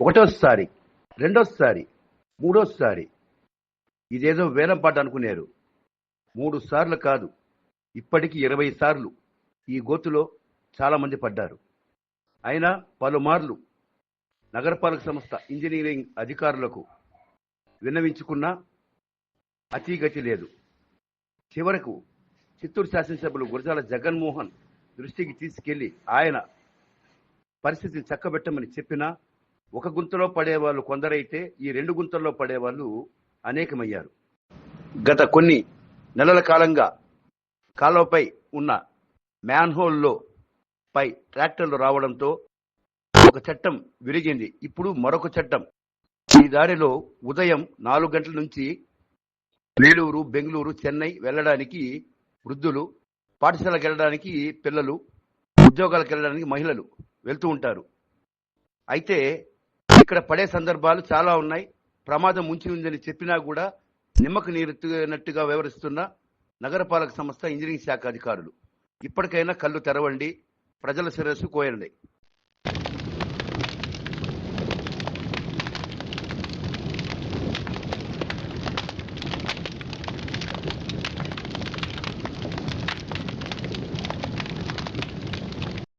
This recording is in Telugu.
ఒకటోసారి రెండోసారి మూడోసారి. ఇదేదో వేలం పాట అనుకున్నారు మూడు సార్లు కాదు ఇప్పటికి ఇరవై సార్లు ఈ గోతులో చాలామంది పడ్డారు. అయినా పలుమార్లు నగరపాలక సంస్థ ఇంజనీరింగ్ అధికారులకు విన్నవించుకున్నా అతీగతి లేదు. చివరకు చిత్తూరు శాసనసభ్యులు గురజాల జగన్మోహన్ దృష్టికి తీసుకెళ్ళి ఆయన పరిస్థితిని చక్కబెట్టమని చెప్పినా ఒక గుంతలో పడేవాళ్ళు కొందరైతే ఈ రెండు గుంతల్లో పడేవాళ్ళు అనేకమయ్యారు. గత కొన్ని నెలల కాలంగా కాలువపై ఉన్న మ్యాన్హోల్లో పై ట్రాక్టర్లు రావడంతో ఒక చట్టం విరిగింది. ఇప్పుడు మరొక చట్టం. ఈ దారిలో ఉదయం నాలుగు గంటల నుంచి వేలూరు బెంగళూరు చెన్నై వెళ్ళడానికి వృద్ధులు పాఠశాలకు వెళ్ళడానికి పిల్లలు ఉద్యోగాలకు వెళ్ళడానికి మహిళలు వెళ్తూ ఉంటారు. అయితే ఇక్కడ పడే సందర్భాలు చాలా ఉన్నాయి. ప్రమాదం ముంచి ఉందని చెప్పినా కూడా నిమ్మకు నీరునట్టుగా వ్యవహరిస్తున్న నగరపాలక సంస్థ ఇంజనీరింగ్ శాఖ అధికారులు. ఇప్పటికైనా కళ్ళు తెరవండి. ప్రజల శిరస్సు కోయండి.